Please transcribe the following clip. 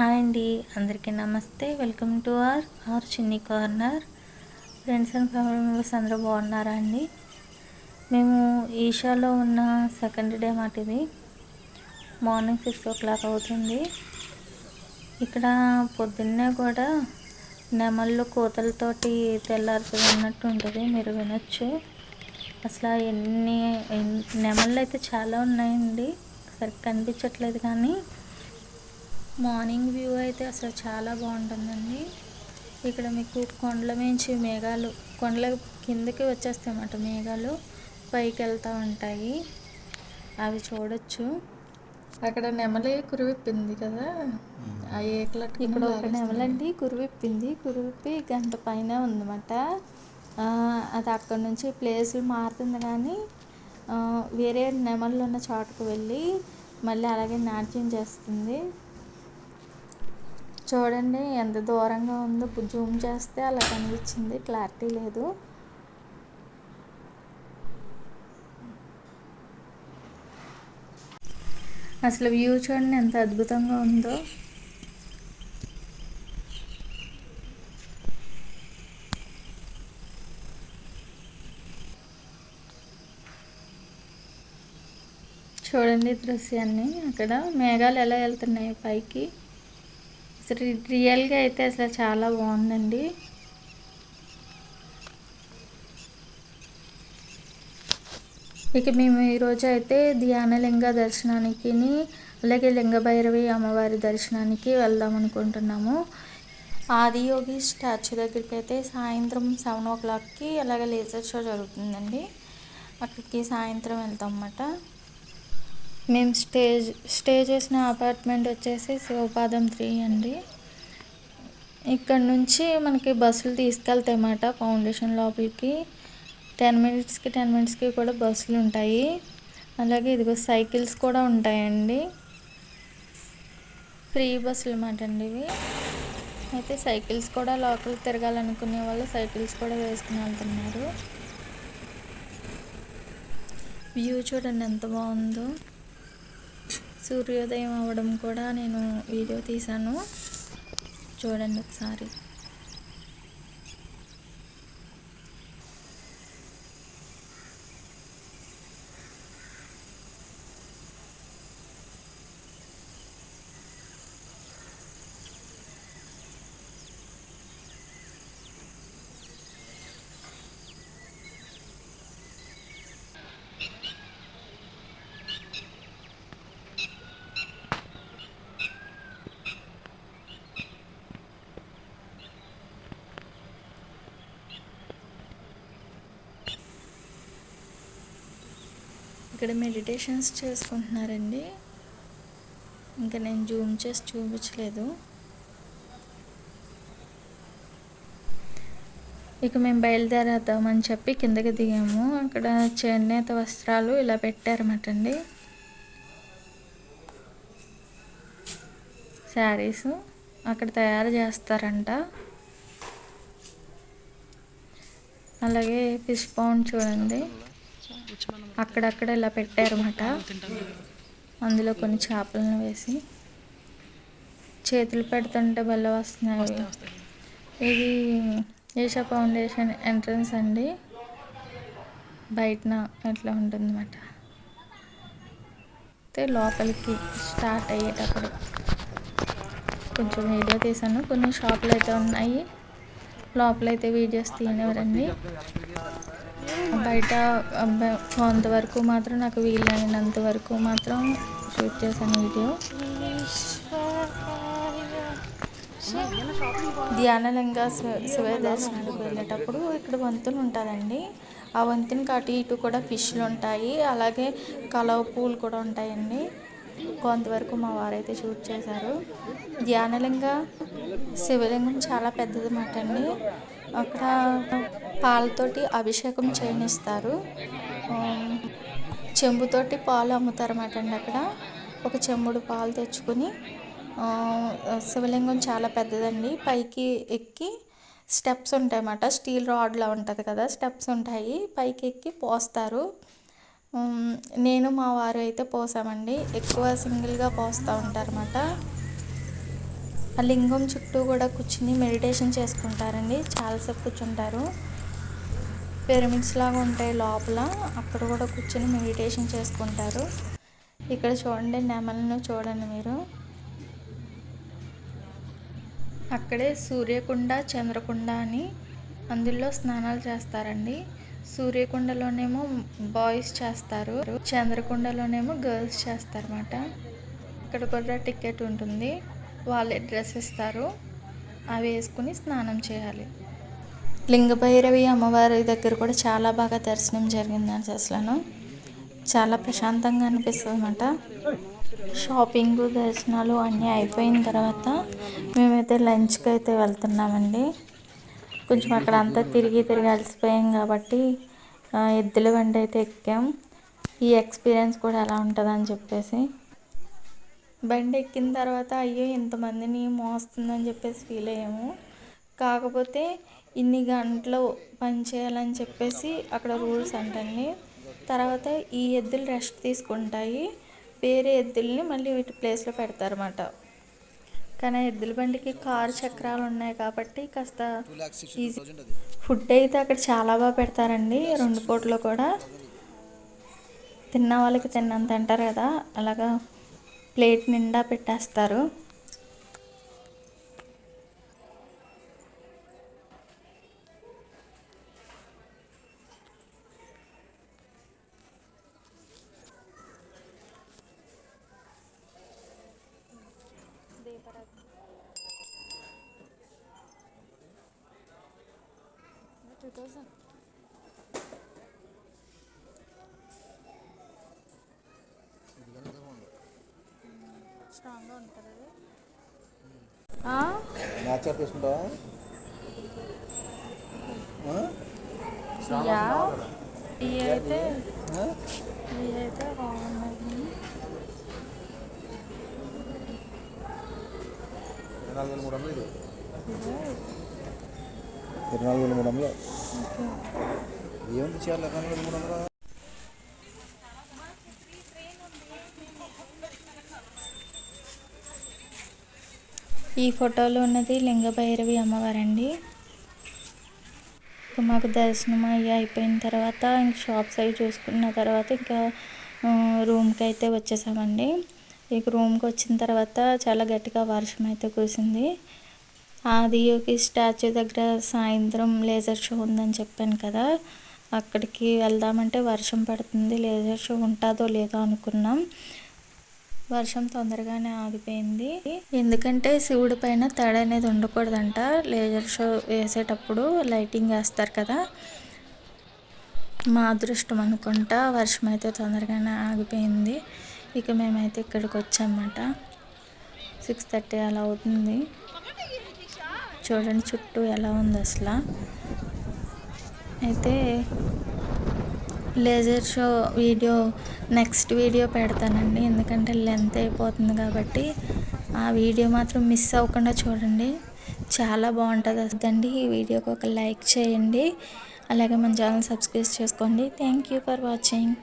Hi అండి. అందరికీ నమస్తే. Welcome to our our Chinni corner. Friends and family members అందరూ బాగున్నారా అండి? మేము ఈషాలో ఉన్న సెకండ్ డే మాట ఇది. మార్నింగ్ సిక్స్ ఓ క్లాక్ అవుతుంది. ఇక్కడ పొద్దున్నే కూడా నెమళ్ళు కోతలతోటి తెల్లారుతుంది అన్నట్టు ఉంటుంది. మీరు వినొచ్చు. అసలు ఎన్ని ఎన్ని- నెమళ్ళు అయితే చాలా ఉన్నాయండి. సరిగ్గా కనిపించట్లేదు కానీ మార్నింగ్ వ్యూ అయితే అసలు చాలా బాగుంటుందండి. ఇక్కడ మీకు కొండల మించి మేఘాలు కొండల కిందకి వచ్చేస్తాయి అన్నమాట మేఘాలు. పైకి వెళ్తూ ఉంటాయి. అవి చూడొచ్చు. అక్కడ నెమలి కురివిప్పింది కదా? ఆ ఏకలట్ ఇక్కడ ఒక నెమలండి కురివిప్పింది. కురివిప్పి గంట పైన ఉందన్నమాట. ఆ, అది అక్కడ నుంచి ప్లేస్ మారుతుంది కానీ ఆ, వేరే నెమళ్ళు ఉన్న చోటుకు వెళ్ళి మళ్ళీ అలాగే నాట్యం చేస్తుంది. చూడండి ఎంత దూరంగా ఉందో. జూమ్ చేస్తే అలా కనిపించింది. క్లారిటీ లేదు. అసలు వ్యూ చూడండి ఎంత అద్భుతంగా ఉందో. చూడండి దృశ్యాన్ని. అక్కడ మేఘాలు ఎలా వెళ్తున్నాయి పైకి. రియల్గా అయితే అసలు చాలా బాగుందండి. ఇక మేము ఈరోజు అయితే ధ్యానలింగ దర్శనానికి అలాగే లింగభైరవి అమ్మవారి దర్శనానికి వెళ్దాం అనుకుంటున్నాము. ఆదియోగి స్టాచ్యూ దగ్గరికి అయితే సాయంత్రం సెవెన్ ఓ క్లాక్కి అలాగే లేజర్ షో జరుగుతుందండి. అక్కడికి సాయంత్రం వెళ్తాం అన్నమాట. మేము స్టేజ్ స్టే చేసిన అపార్ట్మెంట్ వచ్చేసి శివపాదం త్రీ అండి. ఇక్కడ నుంచి మనకి బస్సులు తీసుకెళ్తాయన్నమాట ఫౌండేషన్ లోపలికి. టెన్ మినిట్స్కి టెన్ మినిట్స్కి కూడా బస్సులు ఉంటాయి. అలాగే ఇదిగో సైకిల్స్ కూడా ఉంటాయండి. ఫ్రీ బస్సులు అన్నమాట అండి ఇవి. అయితే సైకిల్స్ కూడా లోకల్ తిరగాలనుకునే వాళ్ళు సైకిల్స్ కూడా వేసుకుని వెళ్తున్నారు. వ్యూ చూడండి ఎంత బాగుందో. సూర్యోదయం అవ్వడం కూడా నేను వీడియో తీశాను. చూడండి ఒకసారి. ఇక్కడ మెడిటేషన్స్ చేసుకుంటున్నారండి. ఇంకా నేను జూమ్ చేసి చూపించలేదు. ఇక మేము బయలుదేరేద్దామని చెప్పి కిందకి దిగాము. అక్కడ చేనేత వస్త్రాలు ఇలా పెట్టారన్నమాట అండి శారీస్ అక్కడ తయారు చేస్తారంట. అలాగే ఫిష్ పౌండ్ చూడండి. అక్కడక్కడ ఇలా పెట్టారన్నమాట. అందులో కొన్ని చేపలను వేసి. చేతులు పెడుతుంటే భలే వస్తున్నాయి. ఇది ఈషా ఫౌండేషన్ ఎంట్రన్స్ అండి. బయటన ఎట్లా ఉంటుందన్నమాట. అయితే లోపలికి స్టార్ట్ అయ్యేటప్పుడు కొంచెం వీడియో తీసాను కొన్ని షాపులు అయితే ఉన్నాయి. లోపలైతే వీడియోస్ తీయనివ్వరండి. బయట కొంతవరకు మాత్రం నాకు వీలైనంత వరకు మాత్రం షూట్ చేశాను వీడియో. ధ్యానలింగ శివ శివ దర్శనానికి వెళ్ళేటప్పుడు ఇక్కడ వంతులు ఉంటుందండి. ఆ వంతునికి అటు ఇటు కూడా ఫిష్లు ఉంటాయి. అలాగే కలవ పూలు కూడా ఉంటాయండి. కొంతవరకు మా వారైతే షూట్ చేశారు. ధ్యానలింగ శివలింగం చాలా పెద్దది మాట అండి అక్కడ పాలతోటి అభిషేకం చేయనిస్తారు. చెంబుతోటి పాలు అమ్ముతారన్నమాట అండి అక్కడ. ఒక చెంబుడు పాలు తెచ్చుకొని శివలింగం చాలా పెద్దదండి. పైకి ఎక్కి స్టెప్స్ ఉంటాయన్నమాట. స్టీల్ రాడ్లా ఉంటుంది కదా స్టెప్స్ ఉంటాయి. పైకి ఎక్కి పోస్తారు. నేను మా వారు అయితే పోసామండి. ఎక్కువ సింగిల్గా పోస్తూ ఉంటారన్నమాట. ఆ లింగం చుట్టూ కూడా కూర్చుని మెడిటేషన్ చేసుకుంటారండి. చాలాసేపు కూర్చుంటారు. పిరమిడ్స్ లాగా ఉంటాయి లోపల. అక్కడ కూడా కూర్చొని మెడిటేషన్ చేసుకుంటారు. ఇక్కడ చూడండి నెమలను చూడండి మీరు. అక్కడే సూర్యకుండ చంద్రకుండ అని అందులో స్నానాలు చేస్తారండి. సూర్యకుండలోనేమో బాయ్స్ చేస్తారు. చంద్రకుండలోనేమో గర్ల్స్ చేస్తారన్నమాట. ఇక్కడ కూడా టికెట్ ఉంటుంది. వాళ్ళే డ్రెస్ ఇస్తారు అవి వేసుకుని స్నానం చేయాలి. లింగభైరవి అమ్మవారి దగ్గర కూడా చాలా బాగా దర్శనం జరిగింది అసలు చాలా ప్రశాంతంగా అనిపిస్తుంది అనమాట షాపింగ్ దర్శనాలు అన్నీ అయిపోయిన తర్వాత మేమైతే లంచ్కి అయితే వెళ్తున్నామండి. కొంచెం అక్కడ అంతా తిరిగి తిరిగి అలసిపోయాం కాబట్టి ఎద్దుల బండి అయితే ఎక్కాం. ఈ ఎక్స్పీరియన్స్ కూడా ఎలా ఉంటుందని చెప్పేసి. బండి ఎక్కిన తర్వాత అయ్యో ఇంతమందిని మోస్తుందని చెప్పేసి ఫీల్ అయ్యాము. కాకపోతే ఇన్ని గంటలు పని చేయాలని చెప్పేసి అక్కడ రూల్స్ అంటండి. తర్వాత ఈ ఎద్దులు రెస్ట్ తీసుకుంటాయి. వేరే ఎద్దుల్ని మళ్ళీ వీటి ప్లేస్లో పెడతారన్నమాట. కానీ ఎద్దుల బండికి కారు చక్రాలు ఉన్నాయి కాబట్టి కాస్త ఈజీ ఫుడ్ అయితే అక్కడ చాలా బాగా పెడతారండి రెండు పూటలు కూడా. తిన్న వాళ్ళకి తిన్నంత అంటారు కదా అలాగా ప్లేట్ నిండా పెట్టేస్తారు. టూ థౌజండ్ స్ట్రాంగ్గా మ్యాచ్ తీసుకుంటావా అయితే ఇరవై నాలుగు వేల మూడు వందలు ఇరవై నాలుగు వేల మూడు వందలు. ఏముంది చేయాలి ఇరవై నాలుగు వేల మూడు వందలు? ఈ ఫోటోలో ఉన్నది లింగభైరవి అమ్మవారండి. ఇంకా మాకు దర్శనం అయ్యి అయిపోయిన తర్వాత ఇంక షాప్స్ అవి చూసుకున్న తర్వాత ఇంకా రూమ్కి అయితే వచ్చేసామండి. ఇక రూమ్కి వచ్చిన తర్వాత చాలా గట్టిగా వర్షం అయితే కురిసింది. ఆదియోగి స్టాచ్యూ దగ్గర సాయంత్రం లేజర్ షో ఉందని చెప్పాను కదా అక్కడికి వెళ్దామంటే వర్షం పడుతుంది లేజర్ షో ఉంటుందో లేదో అనుకున్నాం. వర్షం తొందరగానే ఆగిపోయింది. ఎందుకంటే శివుడి పైన తడ అనేది ఉండకూడదంట. లేజర్ షో వేసేటప్పుడు లైటింగ్ వేస్తారు కదా. మా అదృష్టం అనుకుంటా వర్షం అయితే తొందరగానే ఆగిపోయింది. ఇక మేమైతే ఇక్కడికి వచ్చామన్నమాట. సిక్స్ థర్టీ అలా అవుతుంది. చూడండి చుట్టూ ఎలా ఉంది అసలు. అయితే laser show video next video పెడతానండి. ఎందుకంటే లెంత్ అయిపోతుంది కాబట్టి ఆ వీడియో మాత్రం మిస్ అవ్వకుండా చూడండి. చాలా బాగుంటుంది అదండి ఈ వీడియోకి ఒక లైక్ చేయండి. అలాగే మన ఛానల్ సబ్స్క్రైబ్ చేసుకోండి. Thank you for watching